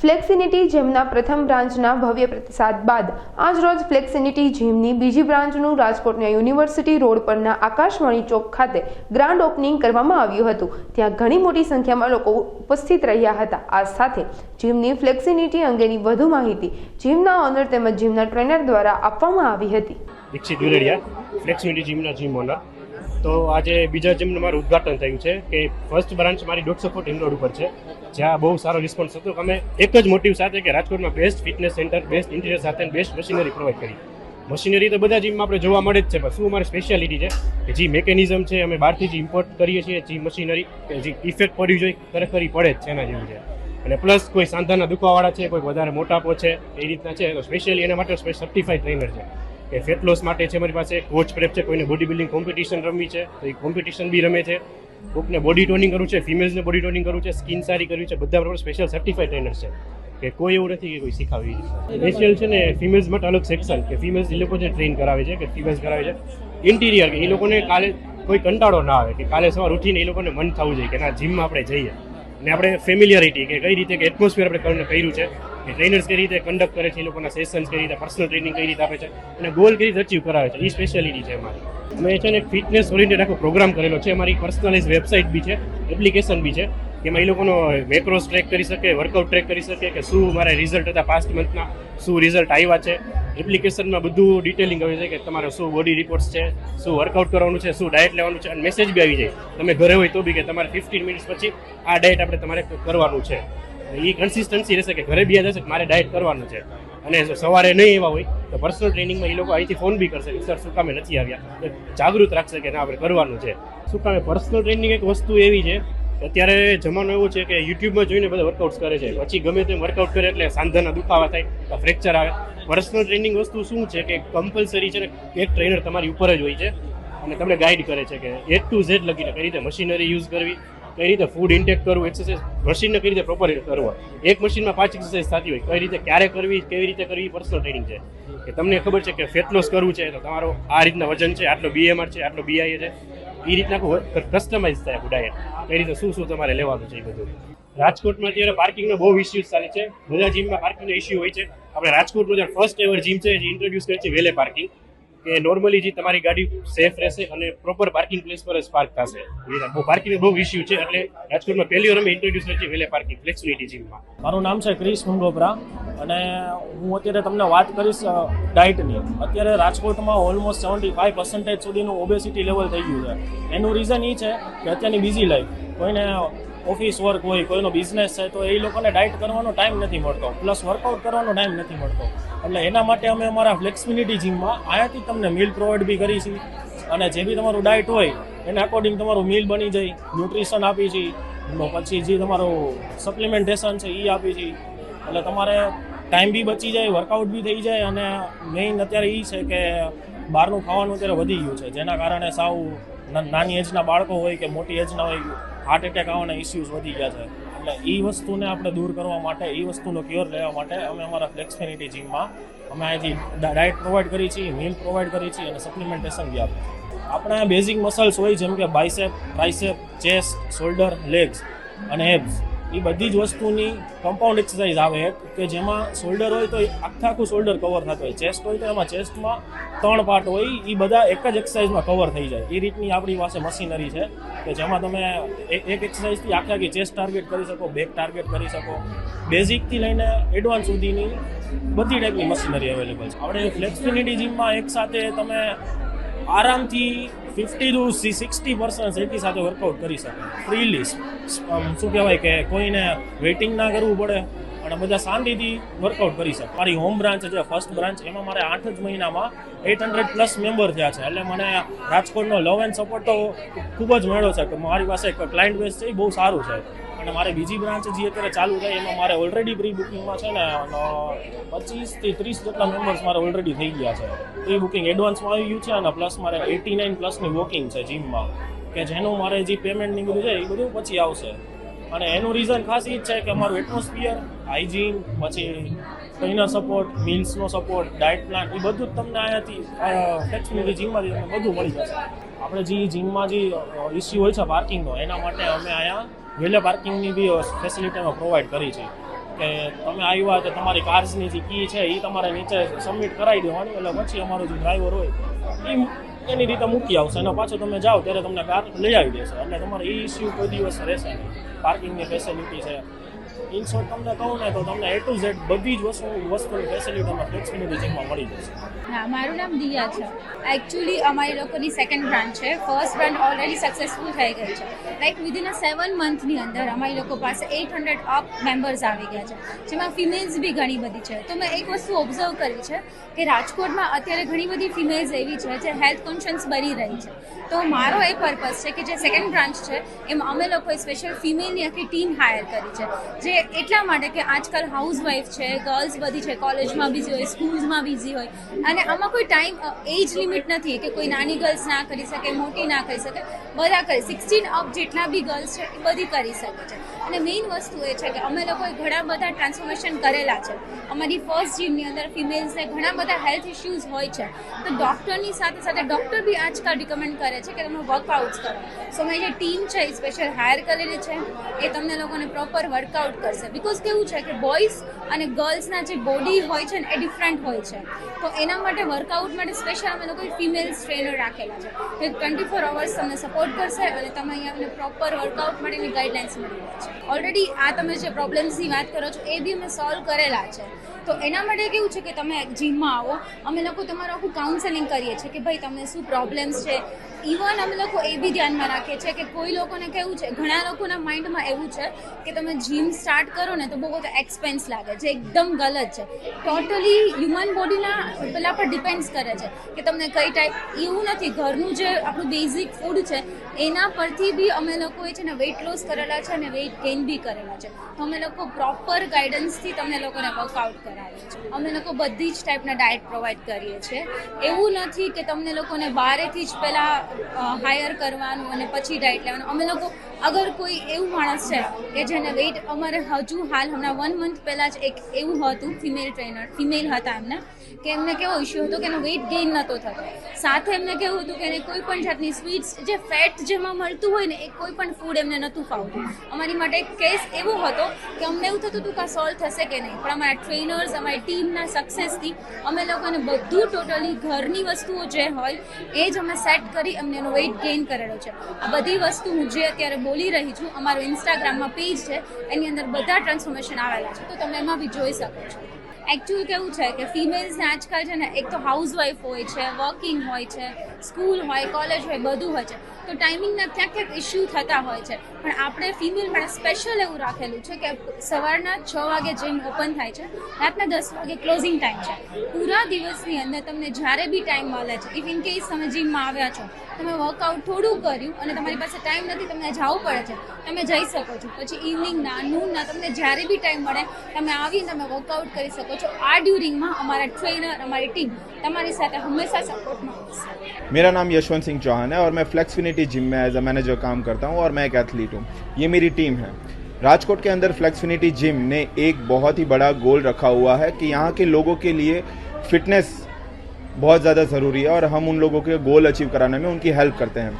ફ્લેક્સિનિટી જીમના પ્રથમ બ્રાન્ચના ભવ્ય પ્રતિસાદ બાદ આજરોજ ફ્લેક્સિનિટી જીમની બીજી બ્રાન્ચનું રાજકોટના યુનિવર્સિટી રોડ પરના આકાશવાણી ચોક ખાતે ગ્રાન્ડ ઓપનિંગ કરવામાં આવ્યું હતું. ત્યાં ઘણી મોટી સંખ્યામાં લોકો ઉપસ્થિત રહ્યા હતા. આ સાથે જીમની ફ્લેક્સિનિટી અંગેની વધુ માહિતી જીમના ઓનર તેમજ જીમના ટ્રેનર દ્વારા આપવામાં આવી હતી. દીક્ષિત દુલેડિયા ફ્લેક્સિબિલિટી જીમના જીમ ઓનર. તો આજે બીજા જીમનું મારું ઉદ્ઘાટન થયું છે કે ફર્સ્ટ બ્રાન્ચ મારી દોઢસો ફૂટ ઇન્ડોર ઉપર છે, જ્યાં બહુ સારો રિસ્પોન્સ હતો અમે એક જ મોટિવ સાથે કે રાજકોટમાં best fitness centre best interior સાથે બેસ્ટ મશીનરી પ્રોવાઈડ કરી. મશીનરી તો બધા જીમમાં આપણે જોવા મળે જ છે, પણ શું અમારી સ્પેશિયાલિટી છે? કે જે મેકેનિઝમ છે, અમે બહારથી જે ઇમ્પોર્ટ કરીએ છીએ, જે મશીનરી કે જે ઇફેક્ટ પડવી જોઈએ, ખરેખર પડે જ છે એના જેવું છે. અને પ્લસ કોઈ સાંધાના દુખાવાળા છે, કોઈ વધારે મોટાપો છે, એ રીતના છે, તો સ્પેશિયલી એના માટે સર્ટિફાઈડ ટ્રેનર છે. કે ફેટ લોસ માટે છે મારી પાસે કોચ પ્રેપ છે, કોઈને બોડી બિલ્ડિંગ કોમ્પિટિશન રમવી છે, તો એ કોમ્પિટિશન બી રમે છે. કોકને બોડી ટોનિંગ કરવું છે ફિમેલ્સને બોડી ટોનિંગ કરવું છે સ્કિન સારી કરવી છે, બધા બરાબર સ્પેશિયલ સર્ટિફાઈડ ટ્રેનર છે. કે કોઈ એવું નથી કે કોઈ શીખાવી સ્પેશિયલ છે ને ફિમેલ્સ માટે અલગ સેક્શન કે ફિમેલ્સ એ લોકો જે ટ્રેન કરાવે છે, કે ફિમેલ્સ કરાવે છે. ઇન્ટિરિયર કે એ લોકોને કાલે કોઈ કંટાળો ના આવે કે કાલે સવાર ઉઠીને એ લોકોને મન થવું જોઈએ કે ના જીમમાં આપણે જઈએ. અને આપણે ફેમિલિયરિટી કે કઈ રીતે કે એટમોસ્ફિયર આપણે કરીને કર્યું છે. કે ટ્રેનર્સ કઈ રીતે કન્ડક્ટ કરે છે, એ લોકોના સેશન્સ કઈ રીતે પર્સનલ ટ્રેનિંગ કઈ રીતે આપે છે અને ગોલ કઈ રીતે અચીવ કરાવે છે એ સ્પેશિયાલિટી છે અમારી. અમે છે ને ફિટનેસ ઓરિએન્ટેડ આખો પ્રોગ્રામ કરેલો છે, અમારી પર્સનલાઇઝ વેબસાઇટ બી છે એપ્લિકેશન બી છે, એમાં એ લોકોનો મેક્રોસ ટ્રેક કરી શકે વર્કઆઉટ ટ્રેક કરી શકે કે શું મારા રિઝલ્ટ હતા પાસ્ટ મંથના શું રિઝલ્ટ આવ્યા છે. એપ્લિકેશનમાં બધું ડિટેલિંગ આવે છે કે તમારે શું બોડી રિપોર્ટ્સ છે, શું વર્કઆઉટ કરવાનું છે, શું ડાયટ લેવાનું છે અને મેસેજ બી આવી જાય. તમે ઘરે હોય તો બી કે તમારે ફિફ્ટીન મિનિટ્સ પછી આ ડાયટ આપણે તમારે કરવાનું છે. એ કન્સિસ્ટન્સી રહેશે કે ઘરે બી જશે મારે ડાયટ કરવાનું છે. અને સવારે નહીં એવા હોય, તો પર્સનલ ટ્રેનિંગમાં એ લોકો અહીંથી ફોન બી કરશે કે સર શું કામે નથી આવ્યા. જાગૃત રાખશે કે, ના, આપણે કરવાનું છે. શું કામે પર્સનલ ટ્રેનિંગ એક વસ્તુ એવી છે અત્યારે જમાનો એવો છે કે યુટ્યુબમાં જોઈને બધા વર્કઆઉટ્સ કરે છે. પછી ગમે તેમ વર્કઆઉટ કરે એટલે સાંધાના દુખાવા થાય ફ્રેક્ચર આવે. પર્સનલ ટ્રેનિંગ વસ્તુ શું છે કે કમ્પલસરી છે ને, એક ટ્રેનર તમારી ઉપર જ હોય છે અને તમને ગાઈડ કરે છે કે એ ટુ ઝેડ લગીને કઈ રીતે મશીનરી યુઝ કરવી કઈ રીતે ફૂડ ઇન્ટેક કરવું એક્સરસાઇઝ મશીનને કઈ રીતે પ્રોપર કરવા? એક મશીનમાં પાંચ એક્સરસાઇઝ થતી હોય, કઈ રીતે, ક્યારે કરવી, કેવી રીતે કરવી પર્સનલ ટ્રેનિંગ છે. કે તમને ખબર છે કે ફેટ કરવું છે, તો તમારો આ રીતના વજન છે, આટલો બીએમઆર છે, આટલો બીઆઈ છે એ રીતના કસ્ટમાઇઝ થાય ડાયટ કઈ રીતે, શું શું તમારે લેવાનું છે એ બધું. રાજકોટમાં અત્યારે પાર્કિંગનો બહુ ઇસ્યુઝ ચાલે છે. બધા જીમમાં પાર્કિંગનો ઇસ્યુ હોય છે. આપણે રાજકોટમાં ફર્સ્ટ એવર જીમ છે, જે ઇન્ટ્રોડ્યુસ કરે છે, વેલે પાર્કિંગ કે નોર્મલી જે તમારી ગાડી સેફ રહેશે અને પ્રોપર પાર્કિંગ પ્લેસ પર જ પાર્ક થશે. બહુ પાર્કિંગ બહુ ઇસ્યુ છે, એટલે રાજકોટમાં પહેલી વાર અમે ઇન્ટ્રોડ્યુસ કરી વેલે પાર્કિંગ ફ્લેક્સિબિલિટી જીમમાં મારું નામ છે ક્રિશ મુંગોપરા અને હું અત્યારે તમને વાત કરીશ ડાયટની અત્યારે રાજકોટમાં ઓલમોસ્ટ સેવન્ટી ફાઈવ પર્સન્ટેજ સુધીનું ઓબેસિટી લેવલ થઈ ગયું છે. એનું રીઝન એ છે કે અત્યારની બિઝી લાઈફ કોઈને ઓફિસ વર્ક હોય, કોઈનો બિઝનેસ છે તો એ લોકોને ડાયટ કરવાનો ટાઈમ નથી મળતો. પ્લસ વર્કઆઉટ કરવાનો ટાઈમ નથી મળતો. એટલે એના માટે અમે અમારા ફ્લેક્સિબિલિટી જીમમાં આયાથી તમને મીલ પ્રોવાઈડ બી કરી છે અને જે બી તમારું ડાયટ હોય, એના અકોર્ડિંગ તમારું મીલ બની જાય ન્યુટ્રિશન આપી છે. પછી જે તમારું સપ્લિમેન્ટેશન છે એ આપી છે. એટલે તમારે ટાઈમ બી બચી જાય વર્કઆઉટ બી થઈ જાય અને મેઇન અત્યારે એ છે કે બહારનું ખાવાનું અત્યારે વધી ગયું છે. જેના કારણે સાવ નાની એજના બાળકો હોય કે મોટી એજના હોય હાર્ટ એટેક આવવાના ઇસ્યુઝ વધી ગયા છે. એટલે એ વસ્તુને આપણે દૂર કરવા માટે એ વસ્તુનો ક્યોર લેવા માટે અમે અમારા ફ્લેક્સિનિટી જીમમાં અમે અહીંથી ડાયટ પ્રોવાઈડ કરી છીએ મીલ પ્રોવાઈડ કરી છીએ અને સપ્લિમેન્ટેશન બી આપીએ છીએ. આપણે બેઝિક મસલ્સ હોય જેમ કે bicep tricep chest shoulder legs અને એબ્સ એ બધી જ વસ્તુની કમ્પાઉન્ડ એક્સરસાઇઝ આવે એક, કે જેમાં શોલ્ડર હોય તો આખે આખું શોલ્ડર કવર થતું હોય. ચેસ્ટ હોય તો એમાં ચેસ્ટમાં ત્રણ પાર્ટ હોય એ બધા એક જ એક્સરસાઇઝમાં કવર થઈ જાય. એ રીતની આપણી પાસે મશીનરી છે, કે જેમાં તમે એક એક્સરસાઇઝથી આખી આખી ચેસ્ટ ટાર્ગેટ કરી શકો બેક ટાર્ગેટ કરી શકો. બેઝિકથી લઈને એડવાન્સ સુધીની બધી ટાઈપની મશીનરી અવેલેબલ છે. આપણે ફ્લેક્સિબિલિટી જીમમાં એક સાથે તમે આરામથી ફિફ્ટી ટુ સિક્સટી પર્સન્ટ એકી સાથે વર્કઆઉટ કરી શકે. ફ્રીલી શું કહેવાય કે કોઈને વેઇટિંગ ના કરવું પડે અને બધા શાંતિથી વર્કઆઉટ કરી શકે. મારી હોમ બ્રાન્ચ છે ફર્સ્ટ બ્રાન્ચ એમાં મારે આઠ જ મહિનામાં એટ હંડ્રેડ પ્લસ મેમ્બર થયા છે. એટલે મને રાજકોટનો લવ એન્ડ સપોર્ટ તો ખૂબ જ મળ્યો છે. કે મારી પાસે ક્લાયન્ટ બેઝ છે, એ બહુ સારું છે. અને મારે બીજી બ્રાન્ચ જે અત્યારે ચાલુ થાય એમાં મારે ઓલરેડી પ્રી બુકિંગમાં છે ને પચીસથી ત્રીસ જેટલા મેમ્બર્સ મારે ઓલરેડી થઈ ગયા છે. પ્રી બુકિંગ એડવાન્સમાં આવી ગયું છે અને પ્લસ મારે એટી નાઇન પ્લસની વોકિંગ છે જીમમાં કે જેનું મારે જે પેમેન્ટ બધું છે એ બધું પછી આવશે. અને એનું રીઝન ખાસ એ જ છે કે અમારું એટમોસ્ફિયર હાઇજીન પછી ટ્રેનર સપોર્ટ મિલ્સનો સપોર્ટ ડાયટ પ્લાન એ બધું જ તમને અહીંયાથી ફ્લેક્સિબિલિટી જીમમાંથી તમને બધું મળી જશે. આપણે જે જીમમાં જે ઇસ્યુ હોય છે પાર્કિંગનો એના માટે અમે અહીંયા વેલે પાર્કિંગની બી ફેસિલિટી અમે પ્રોવાઈડ કરી છે. કે તમે આવ્યા તો તમારી કાર્સની જે કી છે એ તમારે નીચે સબમિટ કરાવી દેવાની, એટલે પછી અમારો જે ડ્રાઈવર હોય એ એની રીતે મૂકી આવશે અને પાછો તમે જાઓ ત્યારે તમને કાર લઈ આવી દેશે. એટલે તમારે એ ઇસ્યુ કોઈ દિવસ રહેશે નહીં. પાર્કિંગની ફેસિલિટી છે ઇન તમને કહું ને તો તમને એ ટુ ઝેડ બધી જ વસ્તુ વસ્તુની ફેસિલિટી ફ્લેક્સિબિલિટી જીમમાં મળી જશે. હા, મારું નામ દિયા છે. એકચ્યુઅલી અમારી લોકોની સેકન્ડ બ્રાન્ચ છે. ફર્સ્ટ બ્રાન્ચ ઓલરેડી સક્સેસફુલ થઈ ગઈ છે. લાઈક વિધિન અ સેવન મંથની અંદર અમારી લોકો પાસે એઇટ હંડ્રેડ અપ મેમ્બર્સ આવી ગયા છે. જેમાં ફિમેલ્સ બી ઘણી બધી છે. તો મેં એક વસ્તુ ઓબ્ઝર્વ કરી છે કે રાજકોટમાં અત્યારે ઘણી બધી ફિમેલ્સ એવી છે જે હેલ્થ કોન્શિયસ બની રહી છે. તો મારો એ પર્પઝ છે કે જે સેકન્ડ બ્રાન્ચ છે, એમાં અમે લોકોએ સ્પેશિયલ ફિમેલની આખી ટીમ હાયર કરી છે. જે એટલા માટે કે આજકાલ હાઉસવાઈફ છે ગર્લ્સ બધી છે કોલેજમાં બિઝી હોય સ્કૂલ્સમાં બિઝી હોય. અને આમાં કોઈ ટાઈમ એજ લિમિટ નથી કે કોઈ નાની ગર્લ્સ ના કરી શકે, મોટી ના કરી શકે. બધા કરી સિક્સટીન અપ જેટલા બી ગર્લ્સ છે, એ બધી કરી શકે છે. અને મેઇન વસ્તુ એ છે કે અમે લોકોએ ઘણા બધા ટ્રાન્સફોર્મેશન કરેલા છે. અમારી ફર્સ્ટ જીમની અંદર ફિમેલ્સને ઘણા બધા હેલ્થ ઇશ્યુઝ હોય છે. તો ડૉક્ટરની સાથે સાથે ડૉક્ટર બી આજકાલ રિકમેન્ડ કરે છે કે તમે વર્કઆઉટ કરો. સો મેં જે ટીમ છે, એ સ્પેશિયલ હાયર કરેલી છે. એ તમને લોકોને પ્રોપર વર્કઆઉટ કરશે. બિકોઝ કેવું છે કે બોયઝ અને ગર્લ્સના જે બોડી હોય છે ને, એ ડિફરન્ટ હોય છે. તો એના માટે વર્કઆઉટ માટે સ્પેશિયલ અમે લોકોએ ફિમેલ્સ ટ્રેનર રાખેલા છે. કે ટ્વેન્ટી ફોર અવર્સ તમને સપોર્ટ કરશે અને તમે અહીંયા પ્રોપર વર્કઆઉટ માટેની ગાઈડલાઇન્સ મળી રહે છે. ઓલરેડી આ તમે જે પ્રોબ્લેમ્સની વાત કરો છો, એ બી અમે સોલ્વ કરેલા છે. તો એના માટે કેવું છે કે તમે જીમમાં આવો. અમે લોકો તમારું આખું કાઉન્સેલિંગ કરીએ છીએ કે ભાઈ, તમને શું પ્રોબ્લેમ્સ છે? ઇવન અમે લોકો એ બી ધ્યાનમાં રાખીએ છીએ કે કોઈ લોકોને કેવું છે, ઘણા લોકોના માઇન્ડમાં એવું છે કે તમે જીમ સ્ટાર્ટ કરો ને તો બહુ બધો એક્સપેન્સ લાગે છે, એકદમ ગલત છે. ટોટલી હ્યુમન બોડીના પેલા પર ડિપેન્ડ્સ કરે છે કે તમને કઈ ટાઈપ એવું નથી, ઘરનું જે આપણું બેઝિક ફૂડ છે, એના પરથી બી અમે લોકોએ છે ને વેઇટ લોસ કરેલા છે અને વેઇટ ગેઇન બી કરેલા છે. તો અમે લોકો પ્રોપર ગાઈડન્સથી તમને લોકોને વર્કઆઉટ કરાવીએ છીએ. અમે લોકો બધી જ ટાઈપના ડાયટ પ્રોવાઈડ કરીએ છીએ. એવું નથી કે તમને લોકોને બારેથી જ પહેલાં હાયર કરવાનું અને પછી ડાયટ લેવાનું. અમે લોકો, અગર કોઈ એવું માણસ છે કે જેને વેઇટ અમારે હજુ હાલ હમણાં વન મંથ પહેલાં જ એક એવું હતું ફિમેલ ટ્રેનર ફિમેલ હતા એમને, કે એમને કેવો ઇશ્યુ હતો કે એનો વેઇટ ગેઇન નહોતો થતો. સાથે એમને કેવું હતું કે એને કોઈ પણ જાતની સ્વીટ્સ જે ફેટ જેમાં મળતું હોય ને, એ કોઈ પણ ફૂડ એમને નહોતું ફાવતું. અમારી માટે એક કેસ એવો હતો કે અમને એવું થતું હતું કે સોલ્વ થશે કે નહીં. પણ અમારા ટ્રેનર્સ અમારી ટીમના સક્સેસથી અમે લોકોને બધું ટોટલી ઘરની વસ્તુઓ જે હોય, એ જ અમે સેટ કરી અમને એનો વેઇટ ગેઇન કરેલો છે. આ બધી વસ્તુ હું જે અત્યારે બોલી રહી છું, અમારું ઇન્સ્ટાગ્રામમાં પેજ છે, એની અંદર બધા ટ્રાન્સફોર્મેશન આવેલા છે. તો તમે એમાં બી જોઈ શકો છો. એકચ્યુઅલ કેવું છે કે ફિમેલ્સને આજકાલ છે ને, એક તો હાઉસવાઈફ હોય છે વર્કિંગ હોય છે સ્કૂલ હોય કોલેજ હોય, બધું હોય છે. તો ટાઈમિંગના ક્યાંક ક્યાંક ઇસ્યુ થતા હોય છે. પણ આપણે ફિમેલ માટે સ્પેશિયલ એવું રાખેલું છે કે સવારના છ વાગે જીમ ઓપન થાય છે, રાતના દસ વાગે ક્લોઝિંગ ટાઈમ છે. પૂરા દિવસની અંદર તમને જ્યારે બી ટાઈમ મળે છે ઇફ ઇન કેસ તમે જીમમાં આવ્યા છો, તમે વર્કઆઉટ થોડું કર્યું અને તમારી પાસે ટાઈમ નથી, તમને જવું પડે છે, તમે જઈ શકો છો. પછી ઇવનિંગના નૂનના તમને જ્યારે બી ટાઈમ મળે, તમે આવીને તમે વર્કઆઉટ કરી શકો છો. આ ડ્યુરિંગમાં અમારા ટ્રેનર અમારી ટીમ તમારી સાથે હંમેશા સપોર્ટમાં મેરા નામ યશવંત સિંહ ચૌહાન હૈ મેં ફ્લેક્સફિનિટી फ्लेक्सफिनिटी जिम में एज अ मैनेजर काम करता हूँ और मैं एक एथलीट हूँ। ये मेरी टीम है। राजकोट के अंदर फ्लेक्सफिनिटी जिम ने एक बहुत ही बड़ा गोल रखा हुआ है कि यहाँ के लोगों के लिए फिटनेस बहुत ज़्यादा ज़रूरी है और हम उन लोगों के गोल अचीव कराने में उनकी हेल्प करते हैं।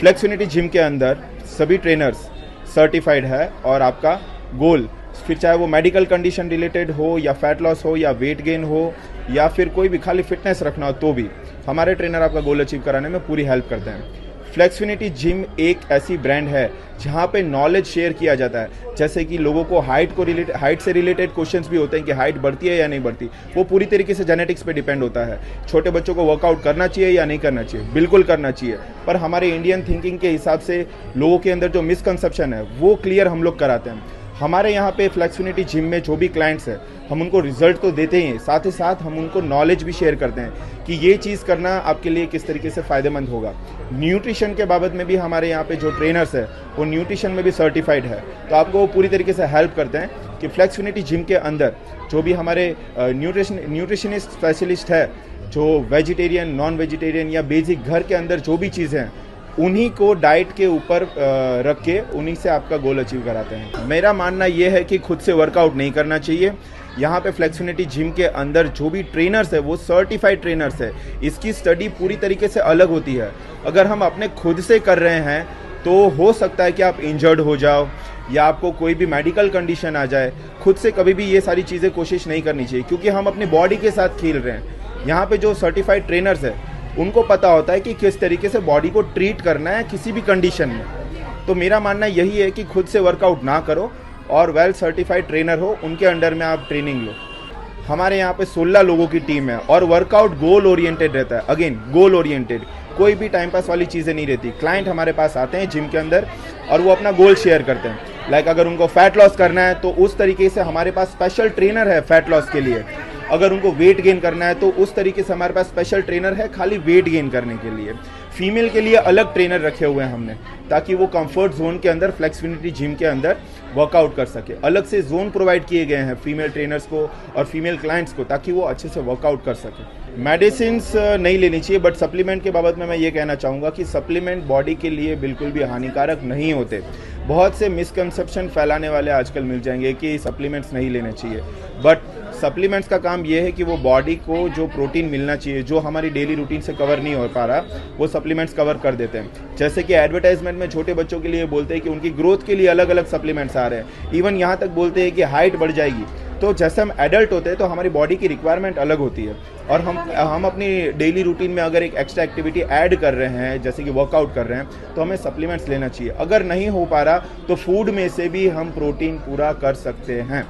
फ्लेक्सफिनिटी जिम के अंदर सभी ट्रेनर्स सर्टिफाइड है और आपका गोल फिर चाहे वो मेडिकल कंडीशन रिलेटेड हो या फैट लॉस हो या वेट गेन हो या फिर कोई भी खाली फिटनेस रखना हो तो भी हमारे ट्रेनर आपका गोल अचीव कराने में पूरी हेल्प करते हैं। फ्लेक्सफिनिटी जिम एक ऐसी ब्रांड है, जहाँ पे नॉलेज शेयर किया जाता है। जैसे कि लोगों को हाइट को रिलेट हाइट से रिलेटेड क्वेश्चंस भी होते हैं कि हाइट बढ़ती है या नहीं बढ़ती। वो पूरी तरीके से जेनेटिक्स पे डिपेंड होता है। छोटे बच्चों को वर्कआउट करना चाहिए या नहीं करना चाहिए? बिल्कुल करना चाहिए। पर हमारे इंडियन थिंकिंग के हिसाब से लोगों के अंदर जो मिसकनसेप्शन है, वो क्लियर हम लोग कराते हैं। हमारे यहाँ पे फ्लेक्सिबिलिटी जिम में जो भी क्लाइंट्स हैं, हम उनको रिज़ल्ट तो देते ही हैं। साथ ही साथ हम उनको नॉलेज भी शेयर करते हैं कि ये चीज़ करना आपके लिए किस तरीके से फ़ायदेमंद होगा। न्यूट्रिशन के बाबत में भी हमारे यहाँ पे जो ट्रेनर्स है, वो न्यूट्रिशन में भी सर्टिफाइड है। तो आपको वो पूरी तरीके से हेल्प करते हैं कि फ्लेक्सिबिलिटी जिम के अंदर जो भी हमारे न्यूट्रिशन न्यूट्रिशनिस्ट स्पेशलिस्ट है, जो वेजिटेरियन नॉन वेजिटेरियन या बेसिक घर के अंदर जो भी चीज़ें हैं उन्हीं को डाइट के ऊपर रख के उन्हीं से आपका गोल अचीव कराते हैं। मेरा मानना ये है कि खुद से वर्कआउट नहीं करना चाहिए। यहाँ पे फ्लेक्सिबिलिटी जिम के अंदर जो भी ट्रेनर्स है, वो सर्टिफाइड ट्रेनर्स है। इसकी स्टडी पूरी तरीके से अलग होती है। अगर हम अपने खुद से कर रहे हैं तो हो सकता है कि आप इंजर्ड हो जाओ, या आपको कोई भी मेडिकल कंडीशन आ जाए। खुद से कभी भी ये सारी चीज़ें कोशिश नहीं करनी चाहिए, क्योंकि हम अपनी बॉडी के साथ खेल रहे हैं। यहाँ पे जो सर्टिफाइड ट्रेनर्स है उनको पता होता है कि किस तरीके से बॉडी को ट्रीट करना है किसी भी कंडीशन में। तो मेरा मानना यही है कि खुद से वर्कआउट ना करो और वेल सर्टिफाइड ट्रेनर हो, उनके अंडर में आप ट्रेनिंग लो। हमारे यहाँ पे 16 लोगों की टीम है और वर्कआउट गोल ओरिएंटेड रहता है। अगेन गोल ओरिएंटेड कोई भी टाइम पास वाली चीज़ें नहीं रहती। क्लाइंट हमारे पास आते हैं जिम के अंदर और वो अपना गोल शेयर करते हैं। लाइक like अगर उनको फैट लॉस करना है तो उस तरीके से हमारे पास स्पेशल ट्रेनर है फैट लॉस के लिए। अगर उनको वेट गेन करना है तो उस तरीके से हमारे पास स्पेशल ट्रेनर है खाली वेट गेन करने के लिए। फीमेल के लिए अलग ट्रेनर रखे हुए हैं हमने, ताकि वो कंफर्ट जोन के अंदर फ्लेक्सिबिलिटी जिम के अंदर वर्कआउट कर सके। अलग से जोन प्रोवाइड किए गए हैं फीमेल ट्रेनर्स को और फीमेल क्लाइंट्स को, ताकि वो अच्छे से वर्कआउट कर सके। मेडिसिन नहीं लेनी चाहिए बट सप्लीमेंट के बाबत में मैं ये कहना चाहूँगा कि सप्लीमेंट बॉडी के लिए बिल्कुल भी हानिकारक नहीं होते। बहुत से मिसकंसेप्शन फैलाने वाले आजकल मिल जाएँगे कि सप्लीमेंट्स नहीं लेने चाहिए। बट सप्लीमेंट्स का काम ये है कि वो बॉडी को जो प्रोटीन मिलना चाहिए, जो हमारी डेली रूटीन से कवर नहीं हो पा रहा, वो सप्लीमेंट्स कवर कर देते हैं। जैसे कि एडवर्टाइजमेंट में छोटे बच्चों के लिए बोलते हैं कि उनकी ग्रोथ के लिए अलग अलग सप्लीमेंट्स आ रहे हैं। इवन यहाँ तक बोलते हैं कि हाइट बढ़ जाएगी। तो जैसे हम एडल्ट होते हैं तो हमारी बॉडी की रिक्वायरमेंट अलग होती है। और हम हम अपनी डेली रूटीन में अगर एक एक्स्ट्रा एक्टिविटी ऐड कर रहे हैं, जैसे कि वर्कआउट कर रहे हैं तो हमें सप्लीमेंट्स लेना चाहिए। अगर नहीं हो पा रहा तो फ़ूड में से भी हम प्रोटीन पूरा कर सकते हैं।